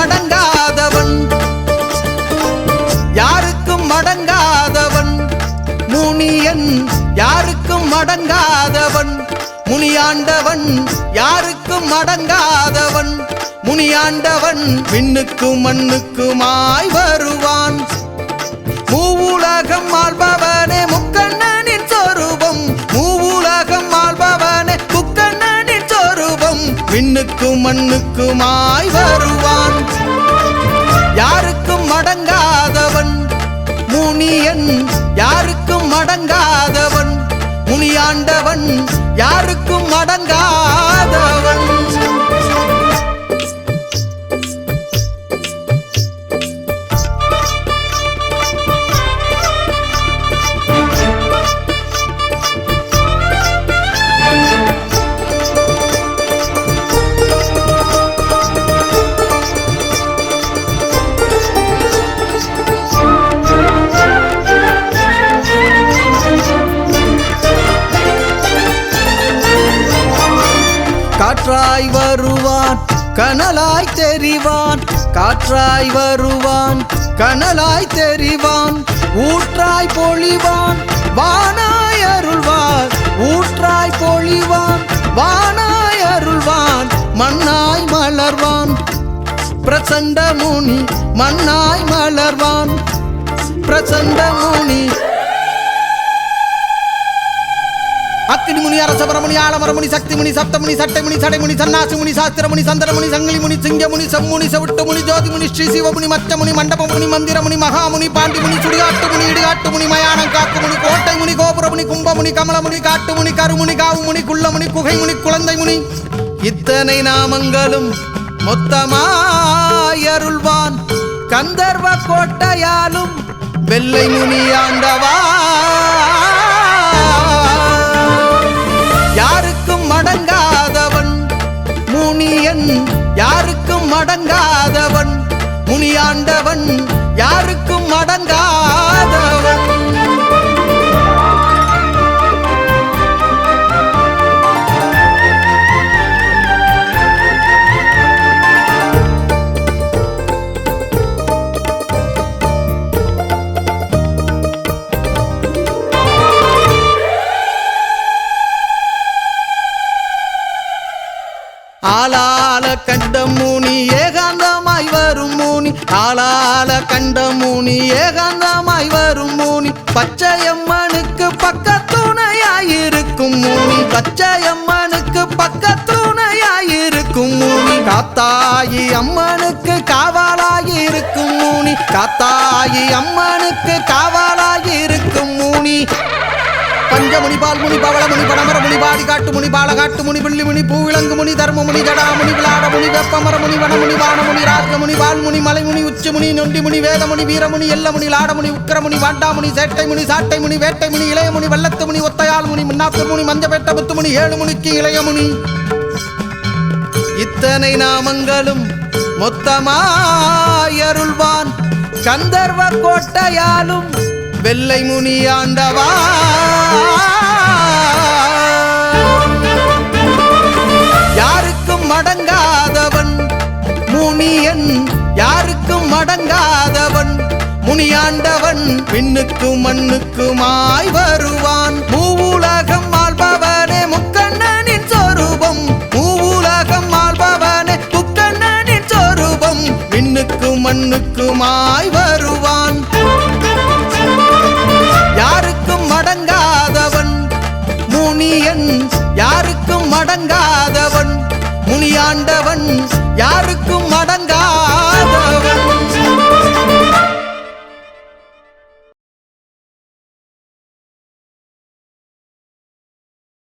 யாருக்கும் அடங்காதவன் யாருக்கும் அடங்காதவன் முனியன் யாருக்கும் அடங்காதவன் முனியாண்டவன் யாருக்கும் அடங்காதவன் முனியாண்டவன் விண்ணுக்கும் மண்ணுக்குமாய் வருவான். விண்ணுக்கும் மண்ணுக்குமாய் வருவான். யாருக்கும் மடங்காதவன் முனியன் காற்றாய் வருவான் கனலாய் தெரிவான். காற்றாய் வருவான் கனலாய் தெரிவான். ஊற்றாய் பொழிவான் வானாய் அருள்வான் ஊற்றாய் பொழிவான் வானாய் அருள்வான். மண்ணாய் மலர்வான். பிரசண்ட முனி மண்ணாய் மலர்வான். பிரசண்ட முனி அக்கினிமுனி அரசபரமுனி ஆலமரமுனி சக்திமுனி சப்தமுனி சட்டைமுனி சடைமுனி சன்னாசிமுனி சாஸ்திரமுனி சந்திரமுனி சங்கிலிமுனி சிங்கமுனி செம்முனி செவிட்டுமுனி ஜோதிமுனி ஸ்ரீ சிவமுனி மச்சமுனி மண்டபமுனி மந்திரமுனி மகாமுனி பாண்டிமுனி சுடுகாட்டுமுனி இடுகாட்டுமுனி மயானம் காக்குமுனி கோட்டைமுனி கோபுரமுனி கும்பமுனி கமலமுனி காட்டுமுனி கருமுனி காவுமுனி குள்ளமுனி குகைமுனி குழந்தைமுனி. இத்தனை நாமங்களும் மொத்தமாயருள்வான் கந்தர்வ கோட்டையாலும் வெள்ளை முனி ஆண்டவா. முனியன் யாருக்கும் அடங்காதவன் முனியாண்டவன் யாருக்கும் அடங்காதவன் ஆளால கண்ட மூனி ஏகாந்தமாய் வரும் மூனி. ஆளால கண்ட மூனி ஏகாந்தமாய் வரும் முனி. பச்சையம்மனுக்கு பக்கத்துணையாயிருக்கும் மூனி. பச்சையம்மனுக்கு பக்கத்துணையாயிருக்கும் மூனி. காத்தாயி அம்மனுக்கு காவலாயிருக்கும் மூனி. காத்தாயி அம்மனுக்கு காவலாயிருக்கும் பஞ்சமுனி பால்முனி பவளமுனி பனமரமுனி பாடி காட்டு முனி பால காட்டு முனி பிள்ளி முனி பூவிலங்கு முனி தர்மமுனி ஜடாமுனி விளாடமுனி வெப்பமரமுனி வனமுனி வானமுனி ராஜமுனி வால்முனி மலைமுனி உச்சிமுனி நொண்டிமுனி வேதமுனி வீரமுனி எல்லமுனி லாடமுனி உக்கரமுனி வாண்டாமுனி சேட்டைமுனி சாட்டைமுனி வேட்டைமுனி இளையமுனி வெள்ளத்துமுனி ஒத்தையாள்முனி முன்னாத்தமுனி மஞ்சப்பேட்ட புத்துமுனி ஏழுமுனிக்கு இளையமுனி இத்தனை நாமங்களும் மொத்தமாயருள்வான் கந்தர்வ கோட்டையாலும் வெள்ளை முனி ஆண்டவா. யாருக்கும் மடங்காதவன் முனியன் யாருக்கும் மடங்காதவன் முனியாண்டவன். விண்ணுக்கும் மண்ணுக்குமாய் வருவான். மூவுலகம் ஆள்பவனே முக்கண்ணனின் சொரூபம். மூவுலகம் ஆள்பவனே முக்கண்ணனின் சொரூபம். விண்ணுக்கும் மண்ணுக்குமாய் முனியன் யாருக்கும் அடங்காதவன் முனியாண்டவன் யாருக்கும் அடங்கா